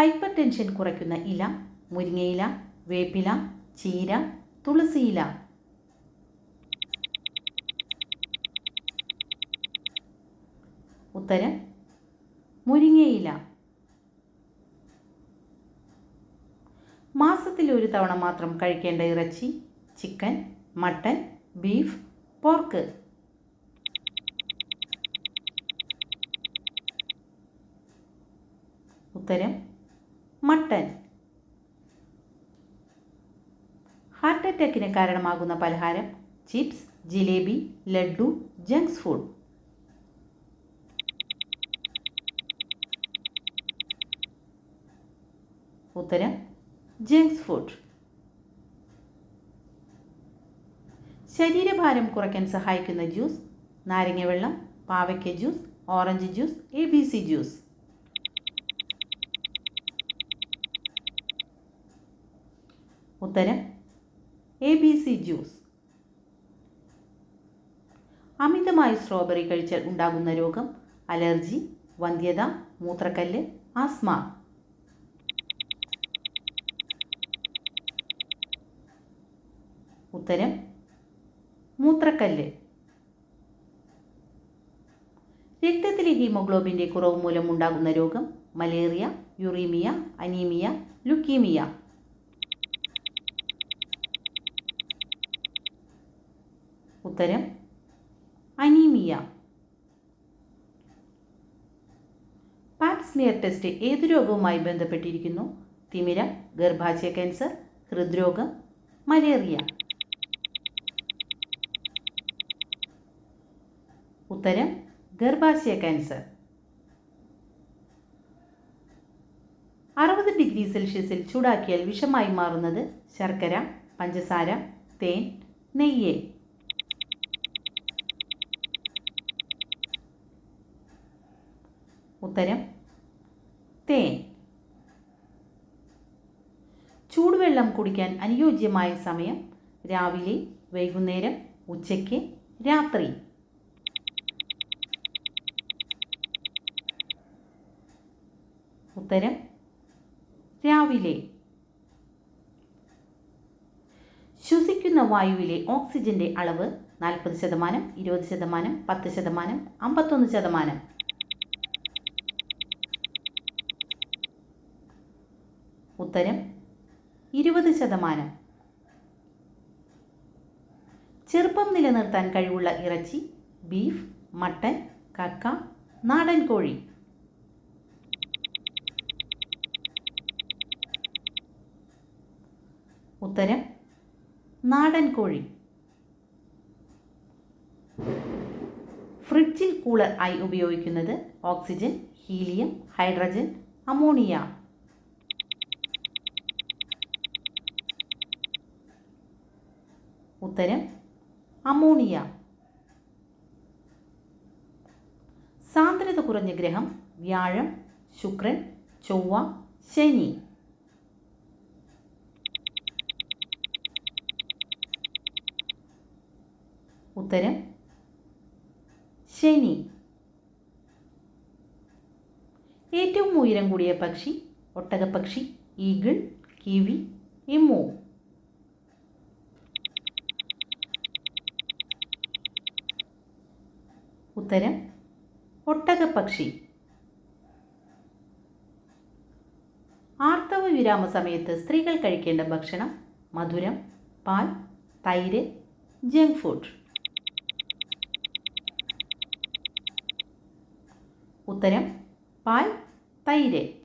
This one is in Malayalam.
ഹൈപ്പർ ടെൻഷൻ കുറയ്ക്കുന്ന ഇല മുരിങ്ങയില വേപ്പില ചീര തുളസിയില. ഉത്തരം മുരിങ്ങയില. മാസത്തിൽ ഒരു തവണ മാത്രം കഴിക്കേണ്ട ഇറച്ചി ചിക്കൻ മട്ടൻ ബീഫ് പോർക്ക്. ഉത്തരം മട്ടൻ. ഹാർട്ട് അറ്റാക്കിന് കാരണമാകുന്ന പലഹാരം chips jalebi laddu junks food ഉത്തരം ജങ്ക്സ് ഫുഡ് ശരീരഭാരം കുറയ്ക്കാൻ സഹായിക്കുന്ന ജ്യൂസ് നാരങ്ങ വെള്ളം പാവയ്ക്ക juice orange juice A B C juice ഉത്തരം എ ബി സി ജ്യൂസ് അമിതമായി സ്ട്രോബെറി കഴിച്ചാൽ ഉണ്ടാകുന്ന രോഗം അലർജി വന്ധ്യത മൂത്രക്കല്ല് ആസ്മ ഉത്തരം മൂത്രക്കല്ല്. രക്തത്തിലെ ഹീമോഗ്ലോബിന്റെ കുറവ് മൂലം ഉണ്ടാകുന്ന രോഗം മലേറിയ യുറീമിയ അനീമിയ ലുക്കീമിയ. ഉത്തരം അനീമിയ. പാപ് സ്മിയർ ടെസ്റ്റ് ഏതു രോഗവുമായി ബന്ധപ്പെട്ടിരിക്കുന്നു? തിമിരം ഗർഭാശയ ക്യാൻസർ ഹൃദ്രോഗം മലേറിയ. ഉത്തരം ഗർഭാശയ ക്യാൻസർ. അറുപത് ഡിഗ്രി സെൽഷ്യസിൽ ചൂടാക്കിയാൽ വിഷമായി മാറുന്നത് ശർക്കര പഞ്ചസാര തേൻ നെയ്യ്. ഉത്തരം തേൻ. ചൂടുവെള്ളം കുടിക്കാൻ അനുയോജ്യമായ സമയം രാവിലെ വൈകുന്നേരം ഉച്ചയ്ക്ക് രാത്രി. ഉത്തരം രാവിലെ. ശ്വസിക്കുന്ന വായുവിലെ ഓക്സിജന്റെ അളവ് നാൽപ്പത് ശതമാനം ഇരുപത് ശതമാനം പത്ത് ശതമാനം അമ്പത്തൊന്ന് ശതമാനം. ഉത്തരം ഇരുപത് ശതമാനം. ചെറുപ്പം നിലനിർത്താൻ കഴിവുള്ള ഇറച്ചി ബീഫ് മട്ടൻ കക്ക നാടൻ കോഴി. ഉത്തരം നാടൻ കോഴി. ഫ്രിഡ്ജിൽ കൂളർ ആയി ഉപയോഗിക്കുന്നത് ഓക്സിജൻ ഹീലിയം ഹൈഡ്രജൻ അമോണിയ. ഉത്തരം അമോണിയ. സാന്ദ്രത കുറഞ്ഞ ഗ്രഹം വ്യാഴം ശുക്രൻ ചൊവ്വ ശനി. ഉത്തരം ശനി. ഏറ്റവും ഉയരം കൂടിയ പക്ഷി ഒട്ടകപ്പക്ഷി ഈഗിൾ കിവി എമ്മു ഉത്തരം ഒട്ടകപ്പക്ഷി. ആർത്തവ വിരാമ സമയത്ത് സ്ത്രീകൾ കഴിക്കേണ്ട ഭക്ഷണം മധുരം പാൽ തൈര് ജങ്ക് ഫുഡ്. ഉത്തരം പാൽ തൈര്.